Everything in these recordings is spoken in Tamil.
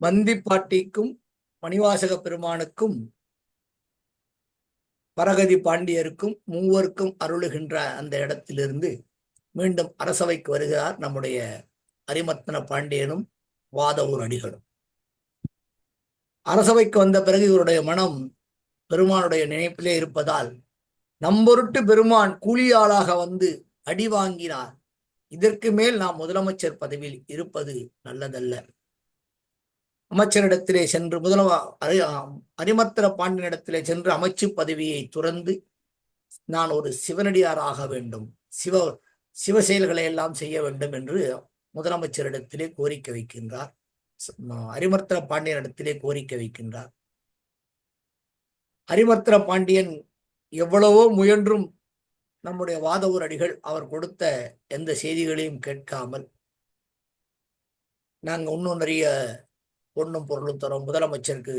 வந்திப்பாட்டிக்கும் மணிவாசக பெருமானுக்கும் பரகதி பாண்டியருக்கும் மூவருக்கும் அருளுகின்ற அந்த இடத்திலிருந்து மீண்டும் அரசவைக்கு வருகிறார் நம்முடைய அரிமத்தன பாண்டியனும் வாதவூர் அடிகளும். அரசவைக்கு வந்த பிறகு இவருடைய மனம் பெருமானுடைய நினைப்பிலே இருப்பதால் நம்பொருட்டு பெருமான் கூலியாளாக வந்து அடி வாங்கினார். இதற்கு மேல் நாம் முதலமைச்சர் பதவியில் இருப்பது நல்லதல்ல. அமைச்சரிடத்திலே சென்று முதலவ அரி அரிமத்திர பாண்டியனிடத்திலே சென்று அமைச்சு பதவியை துறந்து நான் ஒரு சிவனடியாராக வேண்டும். சிவ சிவ செயல்களை எல்லாம் செய்ய வேண்டும் என்று முதலமைச்சரிடத்திலே கோரிக்கை வைக்கின்றார். அரிமர்த்தர பாண்டியனிடத்திலே கோரிக்கை வைக்கின்றார். அரிமர்த்தர பாண்டியன் எவ்வளவோ முயன்றும் நம்முடைய வாதவூர் அடிகள் அவர் கொடுத்த எந்த செய்திகளையும் கேட்காமல் நாங்க இன்னும் நிறைய பொண்ணும் பொருளும் தரும். முதலமைச்சருக்கு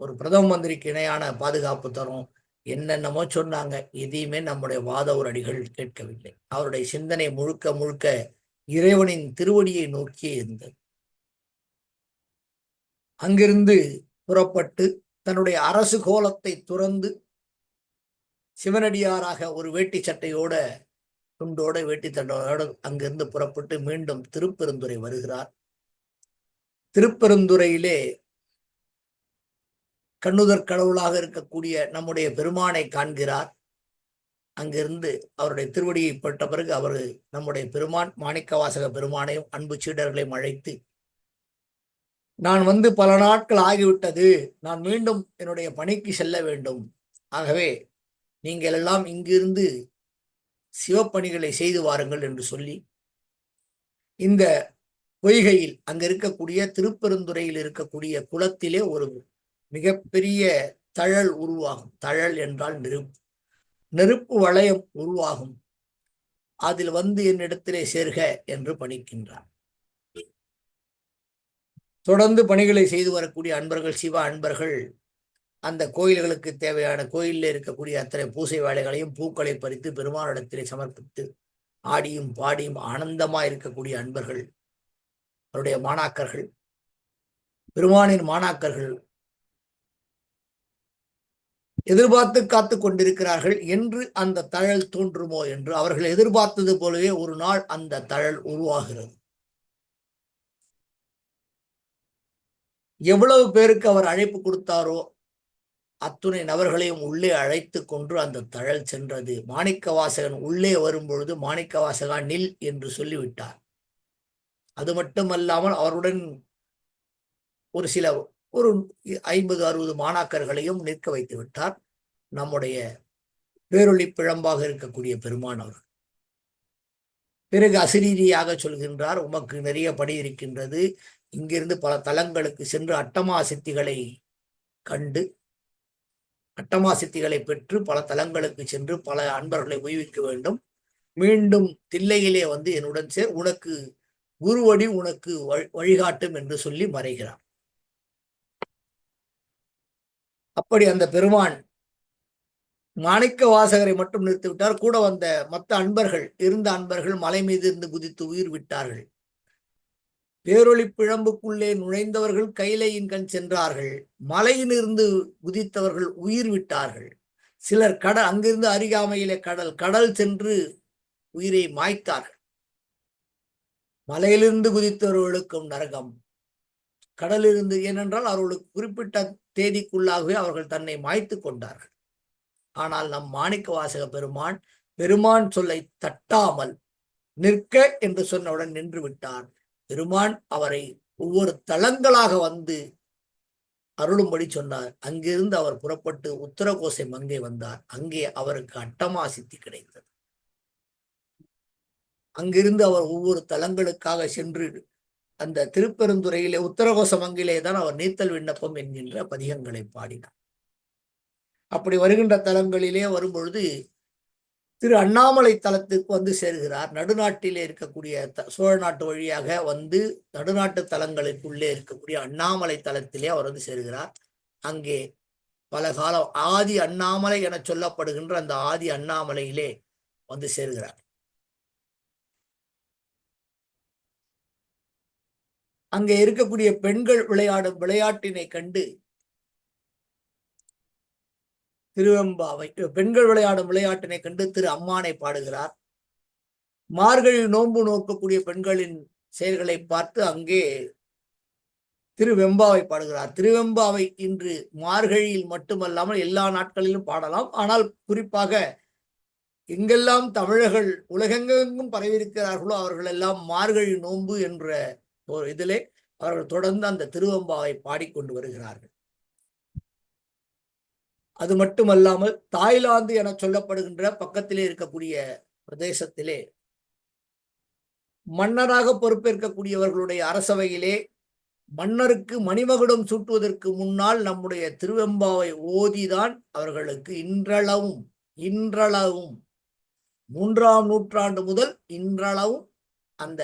ஒரு பிரதம மந்திரிக்கு இணையான பாதுகாப்பு தரும். என்னென்னமோ சொன்னாங்க. எதையுமே நம்முடைய வாத உரடிகள் கேட்கவில்லை. அவருடைய சிந்தனை முழுக்க முழுக்க இறைவனின் திருவடியை நோக்கியே இருந்தது. அங்கிருந்து புறப்பட்டு தன்னுடைய அரசு கோலத்தை துறந்து சிவனடியாராக ஒரு வேட்டி சட்டையோட துண்டோட வேட்டி தண்டோட அங்கிருந்து புறப்பட்டு மீண்டும் திருப்பெருந்துறை வருகிறார். திருப்பெருந்துறையிலே கண்ணுதற் கடவுளாக இருக்கக்கூடிய நம்முடைய பெருமானை காண்கிறார். அங்கிருந்து அவருடைய திருவடியை பட்ட பிறகு அவர் நம்முடைய பெருமான் மாணிக்கவாசக பெருமானையும் அன்பு சீடர்களையும் அழைத்து நான் வந்து பல நாட்கள் ஆகிவிட்டது. நான் மீண்டும் என்னுடைய பணிக்கு செல்ல வேண்டும். ஆகவே நீங்கள் எல்லாம் இங்கிருந்து சிவப்பணிகளை செய்து வாருங்கள் என்று சொல்லி இந்த பொய்கையில் அங்க இருக்கக்கூடிய திருப்பெருந்துறையில் இருக்கக்கூடிய குளத்திலே ஒரு மிகப்பெரிய தழல் உருவாகும். தழல் என்றால் நெருப்பு. நெருப்பு வளையம் உருவாகும். அதில் வந்து என்னிடத்திலே சேர்க என்று பணிக்கின்றார். தொடர்ந்து பணிகளை செய்து வரக்கூடிய அன்பர்கள் சிவ அன்பர்கள் அந்த கோயில்களுக்கு தேவையான கோயிலில் இருக்கக்கூடிய அத்தனை பூசை வேலைகளையும் பூக்களை பறித்து பெருமானிடத்திலே சமர்ப்பித்து ஆடியும் பாடியும் ஆனந்தமா இருக்கக்கூடிய அன்பர்கள். அவருடைய மாணாக்கர்கள் பெருமானின் மாணாக்கர்கள் எதிர்பார்த்து காத்து கொண்டிருக்கிறார்கள் என்று அந்த தழல் தோன்றுமோ என்று அவர்கள் எதிர்பார்த்தது போலவே ஒரு நாள் அந்த தழல் உருவாகிறது. எவ்வளவு பேருக்கு அவர் அழைப்பு கொடுத்தாரோ அத்துணை நபர்களையும் உள்ளே அழைத்து கொண்டு அந்த தழல் சென்றது. மாணிக்க வாசகன் உள்ளே வரும்பொழுது மாணிக்க வாசகா நில் என்று சொல்லிவிட்டார். அது மட்டுமல்லாமல் அவருடன் ஒரு சில ஒரு ஐம்பது அறுபது மாணாக்கர்களையும் நிற்க வைத்து விட்டார். நம்முடைய பேரொளி பிழம்பாக இருக்கக்கூடிய பெருமான் அவர்கள். பிறகு அசிரீதியாக சொல்கின்றார் உமக்கு நிறைய படி இருக்கின்றது. இங்கிருந்து பல தலங்களுக்கு சென்று அட்டமா சித்திகளை கண்டு அட்டமா சித்திகளை பெற்று பல தலங்களுக்கு சென்று பல அன்பர்களை உய்விக்க வேண்டும். மீண்டும் தில்லையிலே வந்து என்னுடன் சேர் உனக்கு குருவடி உனக்கு வழிகாட்டும் என்று சொல்லி மறைகிறார் அப்படி அந்த பெருமான் மாணிக்க வாசகரை மட்டும் நிறுத்திவிட்டார். கூட வந்த மற்ற அன்பர்கள் இருந்த அன்பர்கள் மலை மீது இருந்து குதித்து உயிர் விட்டார்கள். பேரொளி பிழம்புக்குள்ளே நுழைந்தவர்கள் கைலையின் கண் சென்றார்கள். மலையிலிருந்து குதித்தவர்கள் உயிர் விட்டார்கள். சிலர் கடல் அங்கிருந்து அருகாமையிலே கடல் கடல் சென்று உயிரை மாய்த்தார்கள். மலையிலிருந்து குதித்தவர்களுக்கும் நரகம். கடலிருந்து ஏனென்றால் அவர்களுக்கு குறிப்பிட்ட தேதிக்குள்ளாகவே அவர்கள் தன்னை மாய்த்து கொண்டார்கள். ஆனால் நம் மாணிக்க வாசக பெருமான் பெருமான் சொல்லை தட்டாமல் நிற்க என்று சொன்னவுடன் நின்று விட்டார். பெருமான் அவரை ஒவ்வொரு தளங்களாக வந்து அருளும்படி சொன்னார். அங்கிருந்து அவர் புறப்பட்டு உத்தரகோசை மங்கை வந்தார். அங்கே அவருக்கு அட்டமா சித்தி கிடைத்தது. அங்கிருந்து அவர் ஒவ்வொரு தலங்களுக்காக சென்று அந்த திருப்பெருந்துறையிலே உத்தரகோச மங்கிலே தான் அவர் நீத்தல் விண்ணப்பம் என்கின்ற பதிகங்களை பாடினார். அப்படி வருகின்ற தலங்களிலே வரும்பொழுது திரு அண்ணாமலை தலத்துக்கு வந்து சேர்கிறார். நடுநாட்டிலே இருக்கக்கூடிய சோழ நாட்டு வழியாக வந்து நடுநாட்டு தலங்களுக்குள்ளே இருக்கக்கூடிய அண்ணாமலை தலத்திலே அவர் வந்து சேர்கிறார். அங்கே பல காலம் ஆதி அண்ணாமலை என சொல்லப்படுகின்ற அந்த ஆதி அண்ணாமலையிலே வந்து சேர்கிறார். அங்கே இருக்கக்கூடிய பெண்கள் விளையாடும் விளையாட்டினை கண்டு திருவெம்பாவை பெண்கள் விளையாடும் விளையாட்டினை கண்டு திரு அம்மானை பாடுகிறார். மார்கழி நோன்பு நோக்கக்கூடிய பெண்களின் செயல்களை பார்த்து அங்கே திருவெம்பாவை பாடுகிறார். திருவெம்பாவை இன்று மார்கழியில் மட்டுமல்லாமல் எல்லா நாட்களிலும் பாடலாம். ஆனால் குறிப்பாக எங்கெல்லாம் தமிழர்கள் உலகெங்கெங்கும் பரவியிருக்கிறார்களோ அவர்கள் எல்லாம் மார்கழி நோன்பு என்ற ஒரு இதிலே அவர்கள் தொடர்ந்து அந்த திருவெம்பாவை பாடிக்கொண்டு வருகிறார்கள். அது மட்டுமல்லாமல் தாய்லாந்து என சொல்லப்படுகின்ற பக்கத்திலே இருக்கக்கூடிய பிரதேசத்திலே மன்னராக பொறுப்பேற்கக்கூடியவர்களுடைய அரசவையிலே மன்னருக்கு மணிமகுடம் சூட்டுவதற்கு முன்னால் நம்முடைய திருவெம்பாவை ஓதிதான் அவர்களுக்கு இன்றளவும் இன்றளவும் மூன்றாம் நூற்றாண்டு முதல் இன்றளவும் அந்த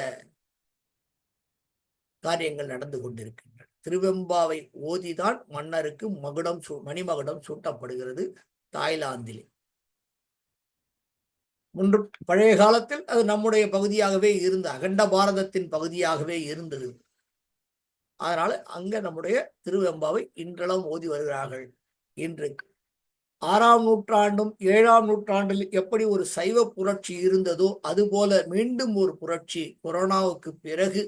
காரியங்கள் நடந்து கொண்டிருக்கின்றன. திருவெம்பாவை ஓதிதான் மன்னருக்கு மகுடம் சூ மணிமகுடம் சூட்டப்படுகிறது தாய்லாந்திலே. முன்று பழைய காலத்தில் அது நம்முடைய பகுதியாகவே இருந்த அகண்ட பாரதத்தின் பகுதியாகவே இருந்தது. அதனால அங்க நம்முடைய திருவெம்பாவை இன்றளவும் ஓதி வருகிறார்கள் இன்று ஆறாம் நூற்றாண்டும் ஏழாம் நூற்றாண்டில் எப்படி ஒரு சைவ புரட்சி இருந்ததோ அதுபோல மீண்டும் ஒரு புரட்சி கொரோனாவுக்கு பிறகு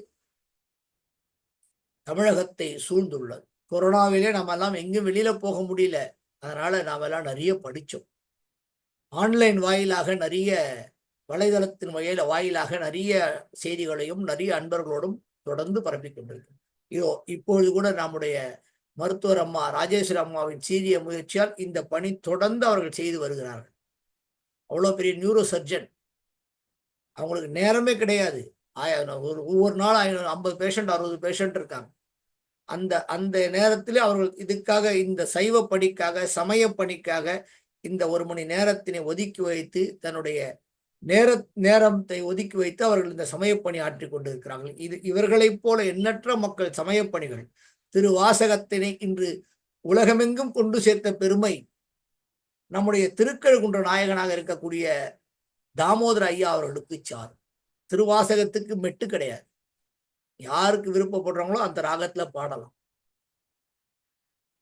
தமிழகத்தை சூழ்ந்துள்ளது. கொரோனாவிலே நம்ம எல்லாம் எங்கும் வெளியில போக முடியல. அதனால நாம எல்லாம் நிறைய படிச்சோம். ஆன்லைன் வாயிலாக நிறைய வலைதளத்தின் வகையில வாயிலாக நிறைய செய்திகளையும் நிறைய அன்பர்களோடும் தொடர்ந்து பரப்பிக் கொண்டிருக்கு இதோ இப்பொழுது கூட நம்முடைய மருத்துவர் அம்மா ராஜேஸ்வர அம்மாவின் சீரிய முயற்சியால் இந்த பணி தொடர்ந்து அவர்கள் செய்து வருகிறார்கள். அவ்வளோ பெரிய நியூரோ சர்ஜன். அவங்களுக்கு நேரமே கிடையாது. ஒரு ஒவ்வொரு நாள் ஐநூறு ஐம்பது பேஷண்ட் அறுபது பேஷண்ட் இருக்காங்க. அந்த அந்த நேரத்தில் அவர்கள் இதுக்காக இந்த சைவ பணிக்காக சமய பணிக்காக இந்த ஒரு மணி நேரத்தினை ஒதுக்கி வைத்து தன்னுடைய நேர நேரத்தை ஒதுக்கி வைத்து அவர்கள் இந்த சமயப்பணி ஆற்றி கொண்டிருக்கிறார்கள். இது இவர்களைப் போல எண்ணற்ற மக்கள் சமயப்பணிகள் திரு வாசகத்தினை இன்று உலகமெங்கும் கொண்டு சேர்த்த பெருமை நம்முடைய திருக்கழுகுன்ற நாயகனாக இருக்கக்கூடிய தாமோதர ஐயா அவர்களுக்கு சார் திருவாசகத்துக்கு மெட்டு கிடையாது. யாருக்கு விருப்பப்படுறாங்களோ அந்த ராகத்துல பாடலாம்.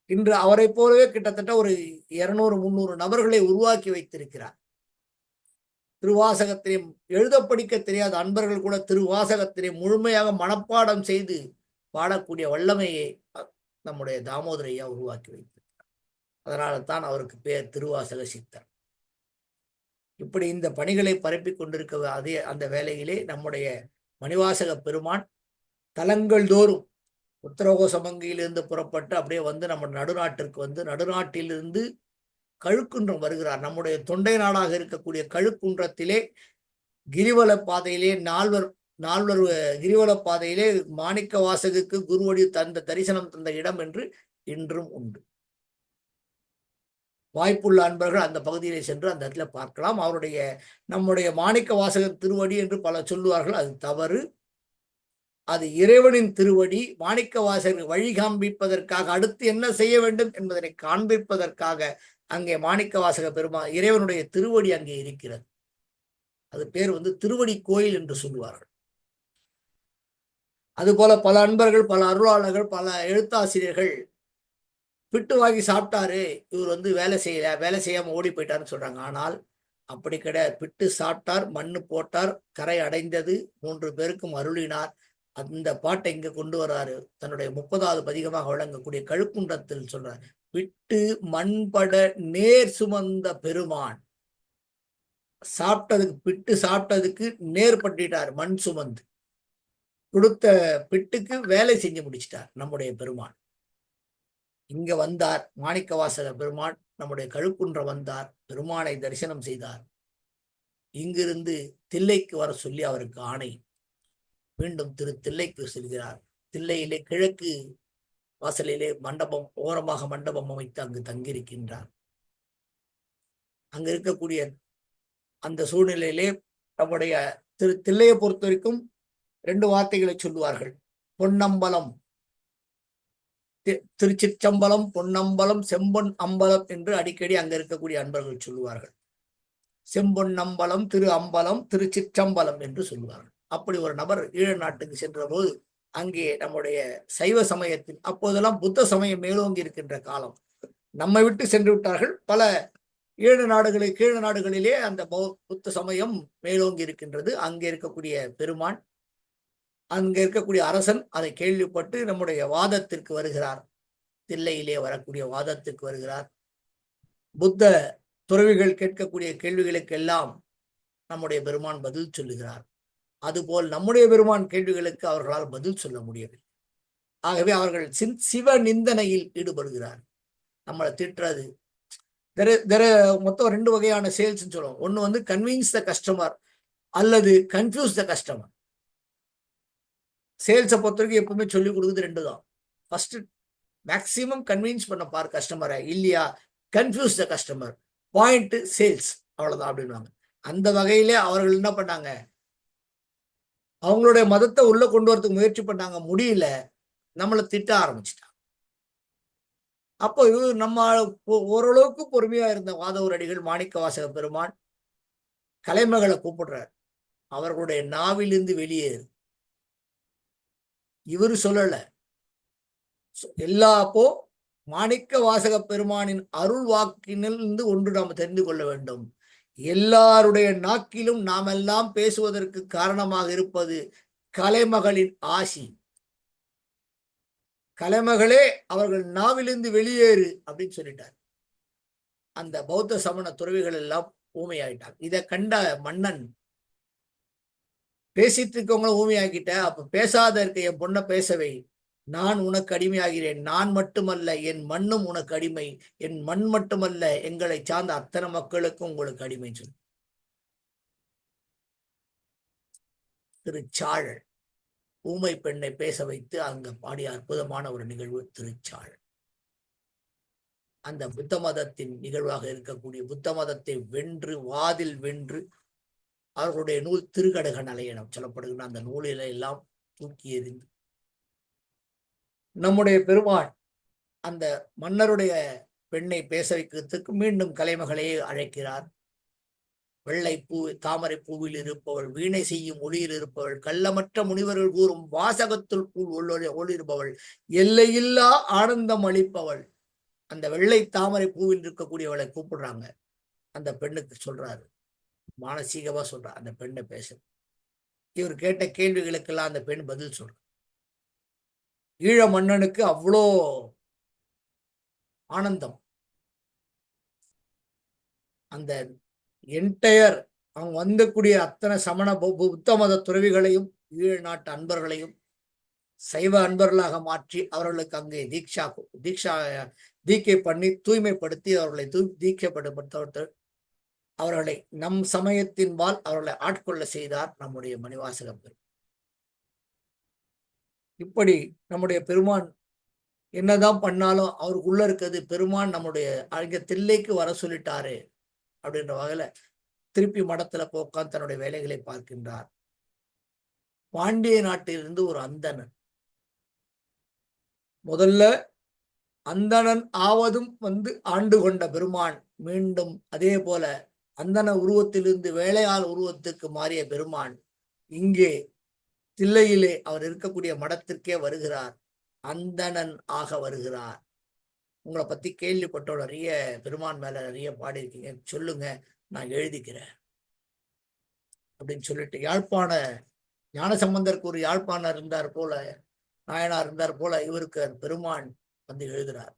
இன்று அவரை போலவே கிட்டத்தட்ட ஒரு இருநூறு முந்நூறு நபர்களை உருவாக்கி வைத்திருக்கிறார். திருவாசகத்திலே எழுத படிக்க தெரியாத அன்பர்கள் கூட திருவாசகத்திலே முழுமையாக மனப்பாடம் செய்து பாடக்கூடிய வல்லமையை நம்முடைய தாமோதரையா உருவாக்கி வைத்திருக்கிறார். அதனால தான் அவருக்கு பேர் திருவாசக சித்தர். இப்படி இந்த பணிகளை பரப்பி கொண்டிருக்க அதே அந்த வேலையிலே நம்முடைய மணிவாசக பெருமான் தலங்கள் தோறும் உத்தரகோசமங்கியிலிருந்து புறப்பட்டு அப்படியே வந்து நம்ம நடுநாட்டிற்கு வந்து நடுநாட்டிலிருந்து கழுக்குன்றம் வருகிறார். நம்முடைய தொண்டை நாடாக இருக்கக்கூடிய கழுக்குன்றத்திலே கிரிவல பாதையிலே நால்வர் நால்வர் கிரிவல பாதையிலே மாணிக்க வாசகுக்கு குருவடி தந்த தரிசனம் தந்த இடம் என்று இன்றும் உண்டு. வாய்ப்புள்ள அன்பர்கள் அந்த பகுதியிலே சென்று அந்த இடத்துல பார்க்கலாம். அவருடைய நம்முடைய மாணிக்க வாசகர் திருவடி என்று பல சொல்லுவார்கள். அது தவறு. அது இறைவனின் திருவடி. மாணிக்க வாசகர் வழி காண்பிப்பதற்காக அடுத்து என்ன செய்ய வேண்டும் என்பதனை காண்பிப்பதற்காக அங்கே மாணிக்க வாசக பெருமா இறைவனுடைய திருவடி அங்கே இருக்கிறது. அது பேர் வந்து திருவடி கோயில் என்று சொல்லுவார்கள். அதுபோல பல அன்பர்கள் பல அருளாளர்கள் பல எழுத்தாசிரியர்கள் பிட்டு வாங்கி சாப்பிட்டாரு இவர் வந்து வேலை செய்யல வேலை செய்யாம ஓடி போயிட்டாருன்னு சொல்றாங்க. ஆனால் அப்படி கிடையாது. பிட்டு சாப்பிட்டார் மண்ணு போட்டார் கரை அடைந்தது மூன்று பேருக்கும் அருளினார். அந்த பாட்டை இங்க கொண்டு வர்றாரு. தன்னுடைய முப்பதாவது பதிகமாக வழங்கக்கூடிய கழுக்குன்றத்தில் சொல்றார். விட்டு மண்பட நேர் சுமந்த பெருமான். சாப்பிட்டதுக்கு பிட்டு சாப்பிட்டதுக்கு நேர் பட்டிட்டார் மண் சுமந்து. கொடுத்த பிட்டுக்கு வேலை செஞ்சு முடிச்சிட்டார் நம்முடைய பெருமான். இங்க வந்தார் மாணிக்கவாசக பெருமான் நம்முடைய கழுக்குன்ற வந்தார் பெருமானை தரிசனம் செய்தார். இங்கிருந்து தில்லைக்கு வர சொல்லி அவருக்கு ஆணை. மீண்டும் திரு தில்லைக்கு செல்கிறார். தில்லையிலே கிழக்கு வாசலிலே மண்டபம் ஓரமாக மண்டபம் அமைத்து அங்கு தங்கியிருக்கின்றார். அங்க இருக்கக்கூடிய அந்த சூழ்நிலையிலே நம்முடைய திரு தில்லையை பொறுத்த வரைக்கும் ரெண்டு வார்த்தைகளை சொல்லுவார்கள். பொன்னம்பலம் திருச்சிற்றம்பலம் பொன்னம்பலம் செம்பொன் அம்பலம் என்று அடிக்கடி அங்க இருக்கக்கூடிய அன்பர்கள் சொல்லுவார்கள். செம்பொன் அம்பலம் திரு அம்பலம் திருச்சிற்றம்பலம் என்று சொல்லுவார்கள். அப்படி ஒரு நபர் ஈழ நாட்டுக்கு சென்ற போது அங்கே நம்முடைய சைவ சமயத்தில் அப்போதெல்லாம் புத்த சமயம் மேலோங்கி இருக்கின்ற காலம். நம்மை விட்டு சென்று விட்டார்கள். பல ஏழு நாடுகளில் கீழ நாடுகளிலே அந்த புத்த சமயம் மேலோங்கி இருக்கின்றது. அங்கே இருக்கக்கூடிய பெருமான் அங்க இருக்கக்கூடிய அரசன் அதை கேள்விப்பட்டு நம்முடைய வாதத்திற்கு வருகிறார். தில்லையிலே வரக்கூடிய வாதத்திற்கு வருகிறார். புத்த துறவிகள் கேட்கக்கூடிய கேள்விகளுக்கெல்லாம் நம்முடைய பெருமான் பதில் சொல்லுகிறார். அதுபோல் நம்முடைய பெருமான் கேள்விகளுக்கு அவர்களால் பதில் சொல்ல முடியவில்லை. ஆகவே அவர்கள் சின்- சிவ நிந்தனையில் ஈடுபடுகிறார். நம்மளை திட்டுறது. தெர தெர மொத்தம் ரெண்டு வகையான சேல்ஸ் சொல்லுவோம். ஒன்று வந்து கன்வின்ஸ் த கஸ்டமர் அல்லது கன்ஃபியூஸ் த கஸ்டமர் சேல்ஸை பொறுத்த வரைக்கும் எப்பவுமே சொல்லி கொடுக்குறது ரெண்டு தான் ஃபர்ஸ்ட் மேக்சிமம் கன்வின்ஸ் பண்ண பார் கஸ்டமரை இல்லையா? Confuse the customer point sales அவ்வளவுதான் அப்படின்வாங்க அந்த வகையிலே அவர்கள் என்ன பண்ணாங்க? அவங்களுடைய மதத்தை உள்ள கொண்டு வரதுக்கு முயற்சி பண்ணாங்க. முடியல. நம்மளை திட்ட ஆரம்பிச்சிட்டாங்க. அப்போ இது நம்ம ஓரளவுக்கு பொறுமையா இருந்த வாதவூர் அடிகள் மாணிக்க வாசக பெருமான் கலைமகளை கூப்பிடுறார். அவர்களுடைய நாவிலிருந்து வெளியேறு. இவர் சொல்லல. சொ- எல்லா அப்போ மாணிக்க வாசக பெருமானின் அருள் வாக்கினிலிருந்து ஒன்று நாம் தெரிந்து கொள்ள வேண்டும். எல்லாருடைய நாக்கிலும் நாமெல்லாம் பேசுவதற்கு காரணமாக இருப்பது கலைமகளின் ஆசி. கலைமகளே அவர்கள் நாவிலிருந்து வெளியேறு அப்படின்னு சொல்லிட்டார். அந்த பௌத்த சமண துறவிகள் எல்லாம் ஊமையாயிட்டார் இதை கண்ட மன்னன் பேசிட்டு இருக்கவங்கள ஊமையாக்கிட்ட அப்ப பேசாத இருக்க என் பொண்ணை பேசவை. நான் உனக்கு அடிமையாகிறேன். நான் மட்டுமல்ல என் மண்ணும் உனக்கு அடிமை. என் மண் மட்டுமல்ல எங்களை சார்ந்த அத்தனை மக்களுக்கும் உங்களுக்கு அடிமை சொல்லு. திருச்சாழல். ஊமை பெண்ணை பேச வைத்து அங்க பாடிய அற்புதமான ஒரு நிகழ்வு திருச்சாழல். அந்த புத்த மதத்தின் நிகழ்வாக இருக்கக்கூடிய புத்த மதத்தை வென்று வாதில் வென்று அவர்களுடைய நூல் திருக்கடக நலையனம் சொல்லப்படுகின்ற அந்த நூலில எல்லாம் தூக்கி எறிந்து. நம்முடைய பெருமாள் அந்த மன்னருடைய பெண்ணை பேச வைக்கிறதுக்கு மீண்டும் கலைமகளையே அழைக்கிறார். வெள்ளை பூ தாமரை பூவில் இருப்பவள் வீணை செய்யும் ஒளியில் இருப்பவள் கள்ளமற்ற முனிவர்கள் கூறும் வாசகத்துள் பூல் ஒளி ஒளிர்பவள் எல்லையில்லா ஆனந்தம் அளிப்பவள். அந்த வெள்ளை தாமரை பூவில் இருக்கக்கூடியவளை கூப்பிடுறாங்க. அந்த பெண்ணுக்கு சொல்றாரு. மானசீகமா சொல்றா அந்த பெண்ணை பேச இவர் கேட்ட கேள்விகளுக்கெல்லாம் அந்த பெண் பதில் சொல்ற. ஈழ மன்னனுக்கு அவ்வளோ ஆனந்தம். அந்த என்டையர் அவங்க வந்தக்கூடிய அத்தனை சமண புத்த மத துறவிகளையும் ஈழ நாட்டு அன்பர்களையும் சைவ அன்பர்களாக மாற்றி அவர்களுக்கு அங்கே தீட்சா தீக்ஷா தீக்கை பண்ணி தூய்மைப்படுத்தி அவர்களை தூ தீக்கைப்படுத்த அவர்களை நம் சமயத்தின்பால் அவர்களை ஆட்கொள்ள செய்தார் நம்முடைய மணிவாசக பெருமான் இப்படி நம்முடைய பெருமான் என்னதான் பண்ணாலும் அவருக்குள்ள இருக்கிறது பெருமான் நம்முடைய அங்க தில்லைக்கு வர சொல்லிட்டாரு அப்படின்ற வகையில திருப்பி மடத்துல போக்கான் தன்னுடைய வேலைகளை பார்க்கின்றார். பாண்டிய நாட்டிலிருந்து ஒரு அந்தணன். முதல்ல அந்தணன் ஆவதும் வந்து ஆண்டு கொண்ட பெருமான். மீண்டும் அதே போல அந்தண உருவத்திலிருந்து வேலையாள் உருவத்துக்கு மாறிய பெருமான் இங்கே தில்லையிலே அவர் இருக்கக்கூடிய மடத்திற்கே வருகிறார். அந்தணன் ஆக வருகிறார். உங்களை பத்தி கேள்விப்பட்ட நிறைய பெருமான் மேல நிறைய பாடியிருக்கீங்க. சொல்லுங்க நான் எழுதிக்கிறேன். அப்படின்னு சொல்லிட்டு யாழ்ப்பாண ஞானசம்பந்தருக்கு ஒரு யாழ்ப்பாணர் இருந்தார் போல நாயனார் இருந்தார் போல இவருக்கு பெருமான் வந்து எழுதுறார்.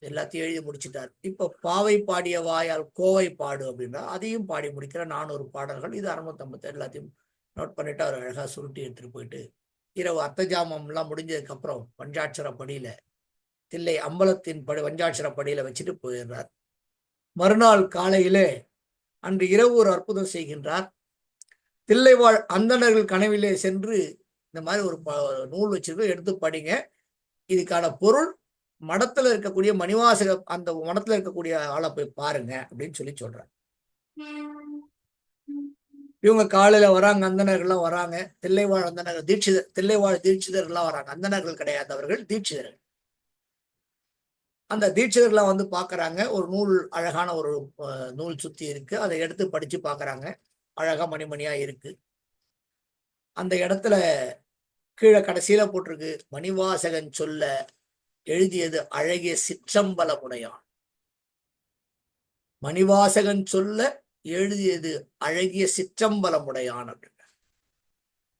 எல்லாத்தையும் எழுதி முடிச்சிட்டார். இப்ப பாவை பாடிய வாயால் கோவை பாடு அப்படின்னா அதையும் பாடி முடிக்கிற நானூறு பாடல்கள் இது அறுநூத்தம்பத்து எல்லாத்தையும் நோட் பண்ணிட்டு அவர் அழகா சுருட்டி எடுத்துட்டு போயிட்டு இரவு அர்த்தஜாமம் எல்லாம் முடிஞ்சதுக்கு அப்புறம் படியில தில்லை அம்பலத்தின் படி பஞ்சாட்சர படியில வச்சுட்டு போயிடுறார். மறுநாள் காலையிலே அன்று இரவு ஒரு அற்புதம் செய்கின்றார். தில்லைவாழ் அந்தணர்கள் கனவிலே சென்று இந்த மாதிரி ஒரு ப- நூல் வச்சிருக்கோம் எடுத்து படிங்க. இதுக்கான பொருள் மடத்துல இருக்கக்கூடிய மணிவாசக அந்த மடத்துல இருக்கக்கூடிய ஆளை போய் பாருங்க அப்படின்னு சொல்லி சொல்றாங்க இவங்க காலையில வராங்க அந்தனர்கள்லாம் வராங்க. தில்லைவாழ் அந்தணர்கள் தீட்சிதர் தில்லைவாழ் தீட்சிதர்கள்லாம் வராங்க. அந்தணர்கள் கிடையாது அவர்கள் தீட்சிதர்கள். அந்த தீட்சிதர்லாம் வந்து பாக்குறாங்க. ஒரு நூல் அழகான ஒரு நூல் சுத்தி இருக்கு. அதை எடுத்து படிச்சு பார்க்கறாங்க அழகா மணிமணியா இருக்கு. அந்த இடத்துல கீழே கடைசியில போட்டிருக்கு மணிவாசகன் சொல்ல எழுதியது அழகிய சிற்றம்பலமுடையான் மணிவாசகன் சொல்ல எழுதியது அழகிய சிற்றம்பலமுடையான் அப்படின்னு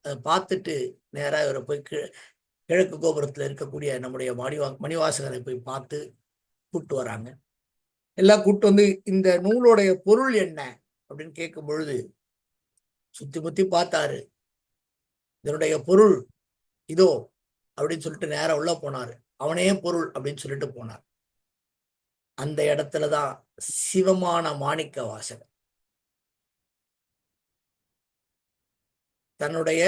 அதை பார்த்துட்டு நேரா இவரை போய் கிழக்கு கோபுரத்துல இருக்கக்கூடிய நம்முடைய மணிவா மணிவாசகனை போய் பார்த்து கூப்பிட்டு வராங்க. எல்லாம் கூப்பிட்டு வந்து இந்த நூலுடைய பொருள் என்ன அப்படின்னு கேட்கும் பொழுது சுத்தி முத்தி பார்த்தாரு. இதனுடைய பொருள் இதோ அப்படின்னு சொல்லிட்டு நேரா உள்ள போனாரு. அவனே பொருள் அப்படின்னு சொல்லிட்டு போனார். அந்த இடத்துலதான் சிவமான மாணிக்க வாசகர். தன்னுடைய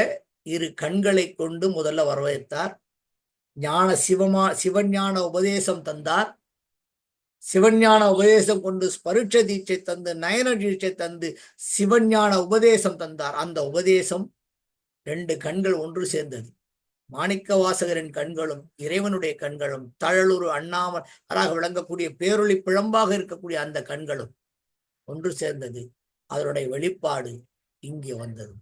இரு கண்களை கொண்டு முதல்ல வரவேற்றார். ஞான சிவமா சிவஞான உபதேசம் தந்தார். சிவஞான உபதேசம் கொண்டு ஸ்பருட்ச தீட்சை தந்து நயன தீட்சை தந்து சிவஞான உபதேசம் தந்தார். அந்த உபதேசம் ரெண்டு கண்கள் ஒன்று சேர்ந்தது. மாணிக்க வாசகரின் கண்களும் இறைவனுடைய கண்களும் தழலுறு அண்ணாமராக விளங்கக்கூடிய பேரொளி பிழம்பாக இருக்கக்கூடிய அந்த கண்களும் ஒன்று சேர்ந்தது. அதனுடைய வெளிப்பாடு இங்கே வந்தது.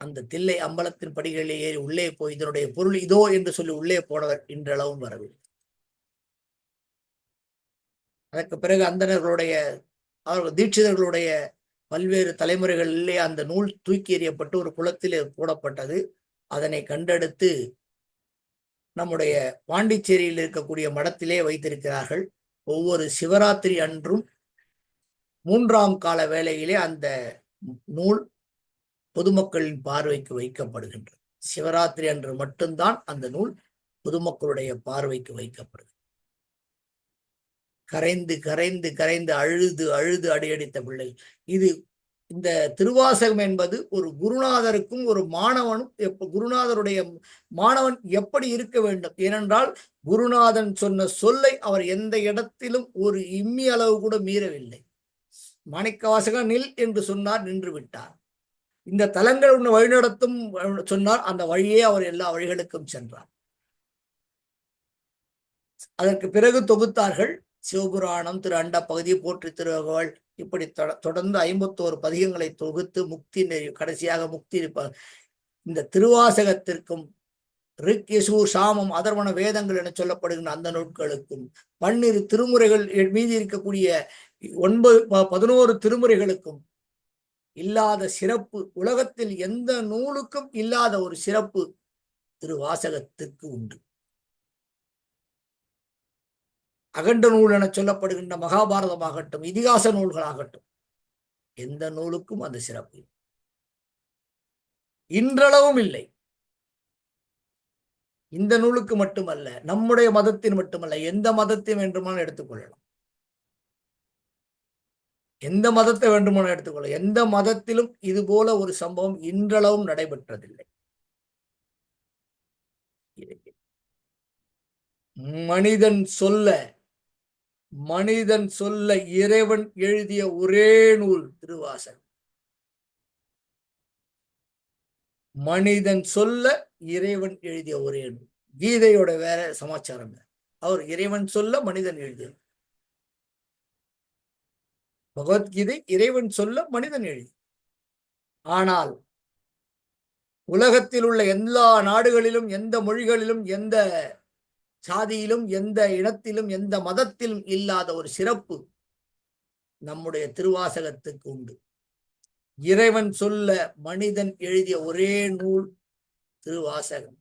அந்த தில்லை அம்பலத்தின் படிகளில் ஏறி உள்ளே போய் இதனுடைய பொருள் இதோ என்று சொல்லி உள்ளே போனவர் இன்றளவும் வரவில்லை. அதற்கு பிறகு அந்தணர்களுடைய அவர்கள் தீட்சிதர்களுடைய பல்வேறு தலைமுறைகளிலே அந்த நூல் தூக்கி எறியப்பட்டு ஒரு குளத்திலே போடப்பட்டது. அதனை கண்டெடுத்து நம்முடைய பாண்டிச்சேரியில் இருக்கக்கூடிய மடத்திலே வைத்திருக்கிறார்கள். ஒவ்வொரு சிவராத்திரி அன்றும் மூன்றாம் கால வேளையிலே அந்த நூல் பொதுமக்களின் பார்வைக்கு வைக்கப்படுகின்றது. சிவராத்திரி அன்று மட்டும்தான் அந்த நூல் பொதுமக்களுடைய பார்வைக்கு வைக்கப்படுகிறது. கரைந்து கரைந்து கரைந்து அழுது அழுது அடியடித்த பிள்ளை. இது இந்த திருவாசகம் என்பது ஒரு குருநாதருக்கும் ஒரு மாணவனும் எப்ப குருநாதருடைய மாணவன் எப்படி இருக்க வேண்டும்? ஏனென்றால் குருநாதன் சொன்ன சொல்லை அவர் எந்த இடத்திலும் ஒரு இம்மி அளவு கூட மீறவில்லை. மாணிக்கவாசகன் நில் என்று சொன்னார் நின்று விட்டார். இந்த தலங்கள் உன்னை வழிநடத்தும் சொன்னார் அந்த வழியே அவர் எல்லா வழிகளுக்கும் சென்றார். அதற்கு பிறகு தொகுத்தார்கள். சிவபுராணம் திரு அண்ட பகுதி போற்றி திருவகவள் இப்படி தொட- தொடர்ந்து ஐம்பத்தோரு பதிகங்களை தொகுத்து முக்தி நெறி கடைசியாக முக்தி இந்த திருவாசகத்திற்கும் ரிக் யசு சாமம் அதர்வன வேதங்கள் என சொல்லப்படுகின்ற அந்த நூட்களுக்கும் பன்னிரு திருமுறைகள் மீதி இருக்கக்கூடிய ஒன்பது ப- பதினோரு திருமுறைகளுக்கும் இல்லாத சிறப்பு உலகத்தில் எந்த நூலுக்கும் இல்லாத ஒரு சிறப்பு திருவாசகத்திற்கு உண்டு. அகண்ட நூல் என சொல்லப்படுகின்ற மகாபாரதமாகட்டும் இதிகாச நூல்களாகட்டும் எந்த நூலுக்கும் அந்த சிறப்பு இன்றளவும் இல்லை. இந்த நூலுக்கு மட்டுமல்ல நம்முடைய மதத்தின் மட்டுமல்ல எந்த மதத்தை வேண்டுமானும் எடுத்துக்கொள்ளலாம் எந்த மதத்தை வேண்டுமானும் எடுத்துக்கொள்ள எந்த மதத்திலும் இது போல ஒரு சம்பவம் இன்றளவும் நடைபெற்றதில்லை. மனிதன் சொல்ல மனிதன் சொல்ல இறைவன் எழுதிய ஒரே நூல் திருவாசகம். மனிதன் சொல்ல இறைவன் எழுதிய ஒரே நூல். கீதையோட வேற சமாச்சாரம் வேற. அவர் இறைவன் சொல்ல மனிதன் எழுதிய பகவத்கீதை இறைவன் சொல்ல மனிதன் எழுதி. ஆனால் உலகத்தில் உள்ள எல்லா நாடுகளிலும் எந்த மொழிகளிலும் எந்த சாதியிலும் எந்த இனத்திலும் எந்த மதத்திலும் இல்லாத ஒரு சிறப்பு நம்முடைய திருவாசகத்துக்கு உண்டு. இறைவன் சொல்ல மனிதன் எழுதிய ஒரே நூல் திருவாசகம்.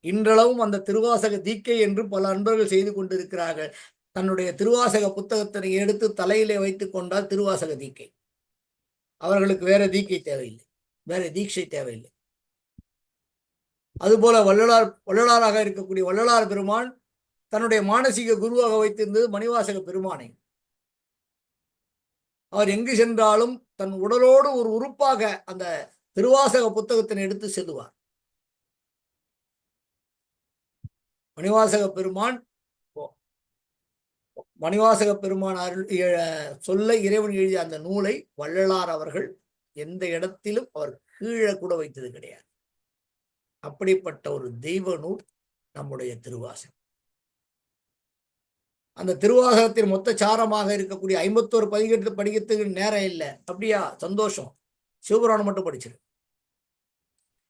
இன்றளவும் அந்த திருவாசக தீக்கை என்று பல அன்பர்கள் செய்து கொண்டிருக்கிறார்கள். தன்னுடைய திருவாசக புத்தகத்தினை எடுத்து தலையிலே வைத்துக் கொண்டால் திருவாசக தீக்கை. அவர்களுக்கு வேற தீக்கை தேவையில்லை. வேற தீட்சை தேவையில்லை. அதுபோல வள்ளலார் வள்ளலாராக இருக்கக்கூடிய வள்ளலார் பெருமான் தன்னுடைய மானசீக குருவாக வைத்திருந்தது மணிவாசக பெருமானை. அவர் எங்கு சென்றாலும் தன் உடலோடு ஒரு உறுப்பாக அந்த திருவாசக புத்தகத்தினை எடுத்து செல்லுவார். மணிவாசக பெருமான் மணிவாசக பெருமான் அருள் சொல்ல இறைவன் எழுதிய அந்த நூலை வள்ளலார் அவர்கள் எந்த இடத்திலும் அவர் கீழே கூட வைத்தது கிடையாது. அப்படிப்பட்ட ஒரு தெய்வ நூல் நம்முடைய திருவாசகம். அந்த திருவாசகத்தின் மொத்த சாரமாக இருக்கக்கூடிய ஐம்பத்தோரு பதிகெட்டு படிக்கிறதுக்கு நேரம் இல்லை. அப்படியா? சந்தோஷம். சிவபுராணம் மட்டும் படிச்சிரு.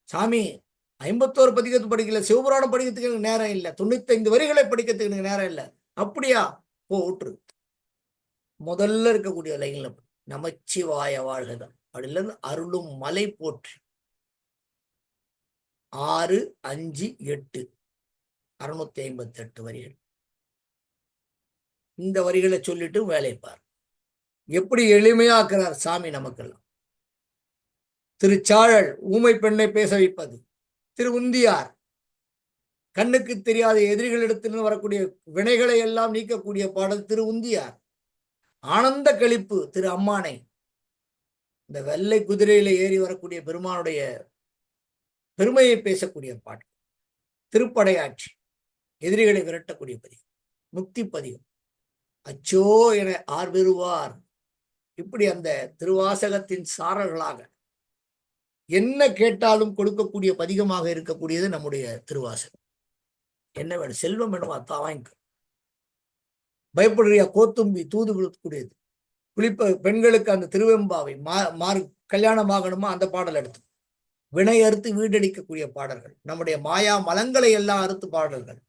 சாமி ஐம்பத்தோரு பதிகத்து படிக்கல. சிவபுராணம் படிக்கிறதுக்கு எனக்கு நேரம் இல்லை. தொண்ணூத்தைந்து வரிகளை படிக்கிறதுக்கு எனக்கு நேரம் இல்லை. அப்படியா? போ ஊற்று முதல்ல இருக்கக்கூடிய லைன்ல நமச்சிவாய வாழ்கதான் அப்படில அருளும் மலை போற்று. ஆறு அஞ்சு எட்டு. அறுநூத்தி ஐம்பத்தி எட்டு வரிகள். இந்த வரிகளை சொல்லிட்டு வேலை பார். எப்படி எளிமையாக்குறார் சாமி நமக்கெல்லாம்? திருச்சாழல் ஊமை பெண்ணை பேச வைப்பது. திரு உந்தியார் கண்ணுக்கு தெரியாத எதிரிகளிடத்திலிருந்து வரக்கூடிய வினைகளை எல்லாம் நீக்கக்கூடிய பாடல் திரு உந்தியார். ஆனந்த கழிப்பு திரு அம்மானை. இந்த வெள்ளை குதிரையில ஏறி வரக்கூடிய பெருமானுடைய பெருமையை பேசக்கூடிய பாட்டு. திருப்படையாட்சி எதிரிகளை விரட்டக்கூடிய பதிவு முக்தி பதிவு. அச்சோ என ஆர்வெறுவார் இப்படி அந்த திருவாசகத்தின் சாரர்களாக என்ன கேட்டாலும் கொடுக்கக்கூடிய பதிகமாக இருக்கக்கூடியது நம்முடைய திருவாசகம். என்ன வேணும்? செல்வம் வேணும்? அத்தா வாங்கிக்க. பயப்படுறியா? கோத்தும்பி தூது கொடுக்கக்கூடியது குளிப்ப பெண்களுக்கு அந்த திருவெம்பாவை மா மாறு கல்யாணம் ஆகணுமா அந்த பாடல் எடுத்து. வினை அறுத்து வீடடிக்கக்கூடிய பாடல்கள் நம்முடைய மாயா மலங்களை எல்லாம் அறுத்து பாடல்கள்.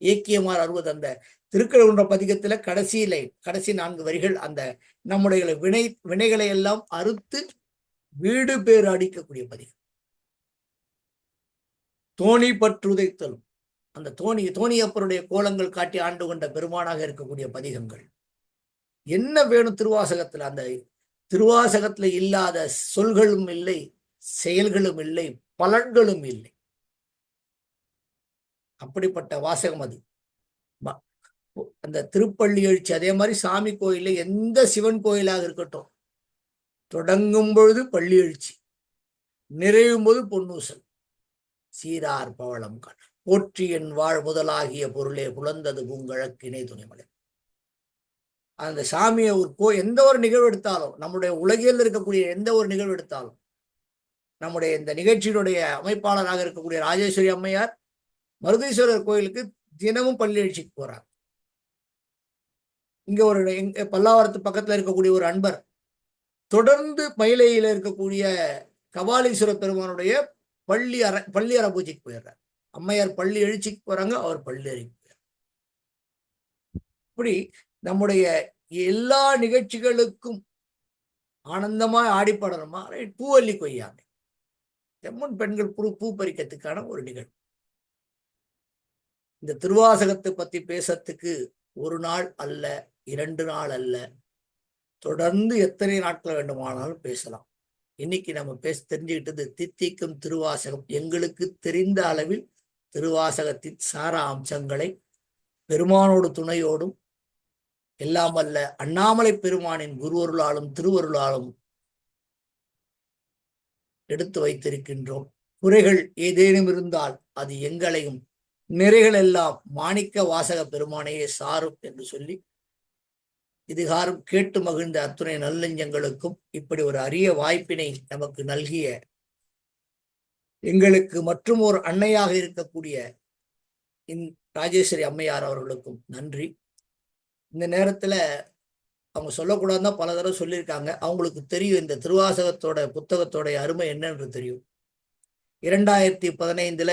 ஏக்கியமார் அறுபது அந்த திருக்கழுகுன்ற பதிகத்துல கடைசியில கடைசி நான்கு வரிகள் அந்த நம்முடைய வினை வினைகளை எல்லாம் அறுத்து வீடு பேர் அடிக்கக்கூடிய பதிகம். தோணி பற்றுதைத்தலும் அந்த தோணி தோணியப்பருடைய கோலங்கள் காட்டி ஆண்டு கொண்ட பெருமானாக இருக்கக்கூடிய பதிகங்கள். என்ன வேணும் திருவாசகத்துல? அந்த திருவாசகத்துல இல்லாத சொல்களும் இல்லை. செயல்களும் இல்லை பலன்களும் இல்லை. அப்படிப்பட்ட வாசகம் அது. அந்த திருப்பள்ளி எழுச்சி அதே மாதிரி சாமி கோயில எந்த சிவன் கோயிலாக இருக்கட்டும் தொடங்கும் பொழுது பள்ளி எழுச்சி நிறையும் போது பொன்னூசல். சீரார் பவளம் போற்றி என் வாழ் முதலாகிய பொருளே புலந்தது பூங்கழக்கினை துணைமலை. அந்த சாமியை ஒரு கோ எந்த ஒரு நிகழ்வு எடுத்தாலும் நம்முடைய உலகில் இருக்கக்கூடிய எந்த ஒரு நிகழ்வு எடுத்தாலும் நம்முடைய இந்த நிகழ்ச்சியினுடைய அமைப்பாளராக இருக்கக்கூடிய ராஜேஸ்வரி அம்மையார் மருதீஸ்வரர் கோயிலுக்கு தினமும் பள்ளி எழுச்சிக்கு போறார். இங்க ஒரு எங்க பல்லாவரத்து பக்கத்துல இருக்கக்கூடிய ஒரு அன்பர் தொடர்ந்து மயிலையில இருக்கக்கூடிய கபாலீஸ்வர பெருமானுடைய பள்ளி அற பள்ளி அற பூஜைக்கு போயிடுறார். அம்மையார் பள்ளி எழுச்சிக்கு போறாங்க அவர் பள்ளி அறிக்கு இப்படி நம்முடைய எல்லா நிகழ்ச்சிகளுக்கும் ஆனந்தமா ஆடிப்படணுமா? பூவல்லி கொய்யாமை. தெம்மன் பெண்கள் குழு பூ பறிக்கிறதுக்கான ஒரு நிகழ்வு. இந்த திருவாசகத்தை பத்தி பேசறதுக்கு ஒரு நாள் அல்ல இரண்டு நாள் அல்ல. தொடர்ந்து எத்தனை நாட்கள் வேண்டுமானாலும் பேசலாம். இன்னைக்கு நம்ம பேச தெரிஞ்சுக்கிட்டது தித்திக்கும் திருவாசகம். எங்களுக்கு தெரிந்த அளவில் திருவாசகத்தின் சார அம்சங்களை பெருமானோடு துணையோடும் எல்லாம் அல்ல அண்ணாமலை பெருமானின் குருவருளாலும் திருவருளாலும் எடுத்து வைத்திருக்கின்றோம். குறைகள் ஏதேனும் இருந்தால் அது எங்களையும் நிறைகள் எல்லாம் மாணிக்க வாசக பெருமானையே சாரும் என்று சொல்லி இதுகாரும் கேட்டு மகிழ்ந்த அத்துணை நல்லெஞ்சங்களுக்கும் இப்படி ஒரு அரிய வாய்ப்பினை நமக்கு நல்கிய எங்களுக்கு மற்றும் ஒரு அன்னையாக இருக்கக்கூடிய இந் ராஜேஸ்வரி அம்மையார் அவர்களுக்கும் நன்றி. இந்த நேரத்துல அவங்க சொல்லக்கூடாதுன்னா பல தடவை சொல்லியிருக்காங்க. அவங்களுக்கு தெரியும் இந்த திருவாசகத்தோட புத்தகத்தோடைய அருமை என்னன்னு தெரியும். இரண்டாயிரத்தி பதினைந்துல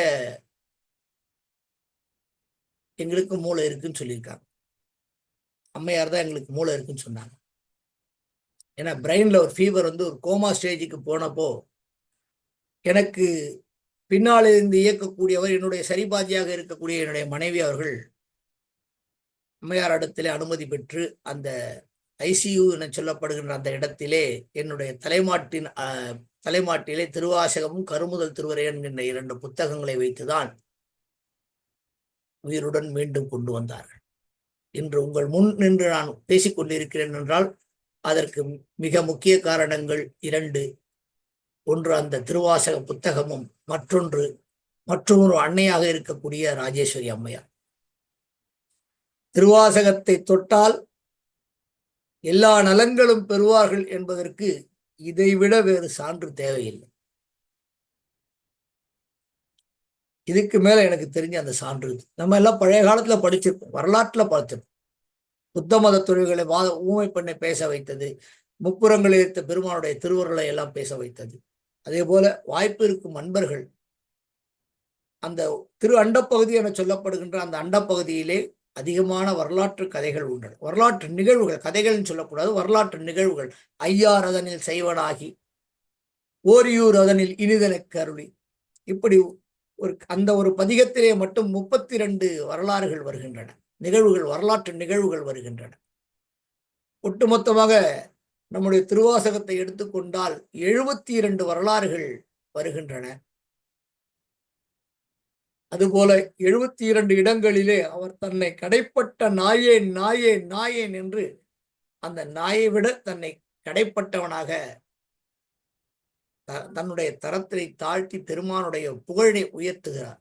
எங்களுக்கு மூளை இருக்குன்னு சொல்லியிருக்காங்க. அம்மையார் தான் எங்களுக்கு மூளை இருக்குன்னு சொன்னாங்க. ஏன்னா பிரெயின்ல ஒரு ஃபீவர் வந்து ஒரு கோமா ஸ்டேஜுக்கு போனப்போ எனக்கு பின்னால் இருந்து இயக்கக்கூடியவர் என்னுடைய சரிபாதியாக இருக்கக்கூடிய என்னுடைய மனைவி அவர்கள் அம்மையார் இடத்துல அனுமதி பெற்று அந்த ஐசியு என சொல்லப்படுகின்ற அந்த இடத்திலே என்னுடைய தலைமாட்டின் தலைமாட்டிலே திருவாசகமும் கருமுதல் திருவரை என்கின்ற இரண்டு புத்தகங்களை வைத்துதான் உயிருடன் மீண்டும் கொண்டு வந்தார்கள். இன்று உங்கள் முன் நின்று நான் பேசிக் கொண்டிருக்கிறேன் என்றால் அதற்கு மிக முக்கிய காரணங்கள் இரண்டு. ஒன்று அந்த திருவாசக புத்தகமும் மற்றொன்று மற்றொரு அன்னையாக இருக்கக்கூடிய ராஜேஸ்வரி அம்மையார். திருவாசகத்தை தொட்டால் எல்லா நலன்களும் பெறுவார்கள் என்பதற்கு இதைவிட வேறு சான்று தேவையில்லை. இதுக்கு மேல எனக்கு தெரிஞ்ச அந்த சான்று நம்ம எல்லாம் பழைய காலத்துல படிச்சிருப்போம் வரலாற்றுல படிச்சிருக்கோம் புத்த மத தொழில்களை வா ஊமை பண்ணை பேச வைத்தது முப்புறங்களில் இருந்த பெருமானுடைய திருவருளை எல்லாம் பேச வைத்தது. அதே போல வாய்ப்பு இருக்கும் அன்பர்கள் அந்த திரு அண்டப்பகுதி என சொல்லப்படுகின்ற அந்த அண்டப்பகுதியிலே அதிகமான வரலாற்று கதைகள் உண்டு வரலாற்று நிகழ்வுகள் கதைகள்னு சொல்லக்கூடாது வரலாற்று நிகழ்வுகள். ஐயார் அதனில் செய்வனாகி ஓரியூர் அதனில் இனிதனக்கு அருளி. இப்படி ஒரு அந்த ஒரு பதிகத்திலே மட்டும் முப்பத்தி ரெண்டு வரலாறுகள் வருகின்றன. நிகழ்வுகள் வரலாற்று நிகழ்வுகள் வருகின்றன. ஒட்டுமொத்தமாக நம்முடைய திருவாசகத்தை எடுத்துக்கொண்டால் எழுபத்தி இரண்டு வரலாறுகள் வருகின்றன. அதுபோல எழுபத்தி இரண்டு இடங்களிலே அவர் தன்னை கடைப்பட்ட நாயே நாயே நாயேன் என்று அந்த நாயை விட தன்னை கடைப்பட்டவனாக த- தன்னுடைய தரத்தை தாழ்த்தி பெருமானுடைய புகழை உயர்த்துகிறார்.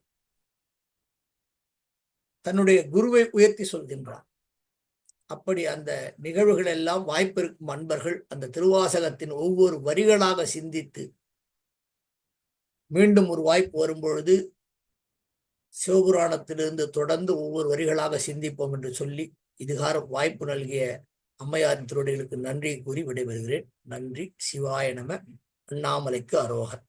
தன்னுடைய குருவை உயர்த்தி சொல்கின்றார். அப்படி அந்த நிகழ்வுகள் எல்லாம் வாய்ப்பிருக்கும் அன்பர்கள் அந்த திருவாசகத்தின் ஒவ்வொரு வரிகளாக சிந்தித்து மீண்டும் ஒரு வாய்ப்பு வரும்பொழுது சிவபுராணத்திலிருந்து தொடர்ந்து ஒவ்வொரு வரிகளாக சிந்திப்போம் என்று சொல்லி இதுகார வாய்ப்பு நல்கிய அம்மையாரின் திருடிகளுக்கு நன்றி கூறி விடைபெறுகிறேன். நன்றி. சிவாய நம. அண்ணாமலைக்கு அரோகன்